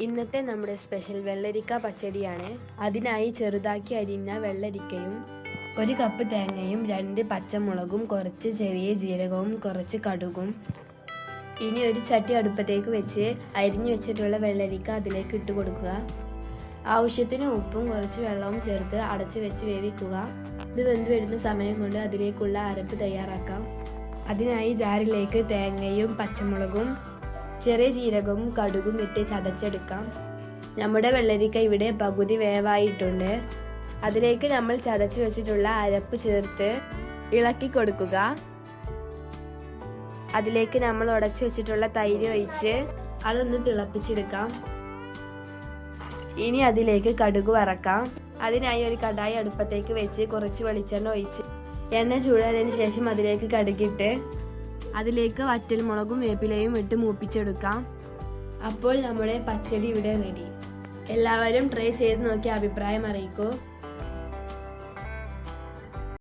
ഇന്നത്തെ നമ്മുടെ സ്പെഷ്യൽ വെള്ളരിക്ക പച്ചടിയാണ്. അതിനായി ചെറുതാക്കി അരിഞ്ഞ വെള്ളരിക്കയും ഒരു കപ്പ് തേങ്ങയും രണ്ട് പച്ചമുളകും കുറച്ച് ചെറിയ ജീരകവും കുറച്ച് കടുകും. ഇനി ഒരു ചട്ടി അടുപ്പത്തേക്ക് വെച്ച് അരിഞ്ഞു വെച്ചിട്ടുള്ള വെള്ളരിക്ക അതിലേക്ക് ഇട്ട് കൊടുക്കുക. ആവശ്യത്തിന് ഉപ്പും കുറച്ച് വെള്ളവും ചേർത്ത് അടച്ച് വെച്ച് വേവിക്കുക. ഇത് വെന്ത് വരുന്ന സമയം കൊണ്ട് അതിലേക്കുള്ള അരപ്പ് തയ്യാറാക്കാം. അതിനായി ജാറിലേക്ക് തേങ്ങയും പച്ചമുളകും ചെറിയ ജീരകവും കടുകും ഇട്ട് ചതച്ചെടുക്കാം. നമ്മുടെ വെള്ളരിക്ക ഇവിടെ പകുതി വേവായിട്ടുണ്ട്. അതിലേക്ക് നമ്മൾ ചതച്ച് വെച്ചിട്ടുള്ള അരപ്പ് ചേർത്ത് ഇളക്കി കൊടുക്കുക. അതിലേക്ക് നമ്മൾ ഉടച്ചു വെച്ചിട്ടുള്ള തൈര് ഒഴിച്ച് അതൊന്ന് തിളപ്പിച്ചെടുക്കാം. ഇനി അതിലേക്ക് കടുക് വറക്കാം. അതിനായി ഒരു കടായി അടുപ്പത്തേക്ക് വെച്ച് കുറച്ച് വെളിച്ചെണ്ണ ഒഴിച്ച് എണ്ണ ചൂടായതിനു ശേഷം അതിലേക്ക് കടുകിട്ട് അതിലേക്ക് വറ്റൽമുളകും വേപ്പിലയും ഇട്ട് മൂപ്പിച്ചെടുക്കാം. അപ്പോൾ നമ്മുടെ പച്ചടി ഇവിടെ റെഡി എല്ലാവരും ട്രൈ ചെയ്ത് നോക്കി അഭിപ്രായം അറിയിക്കൂ.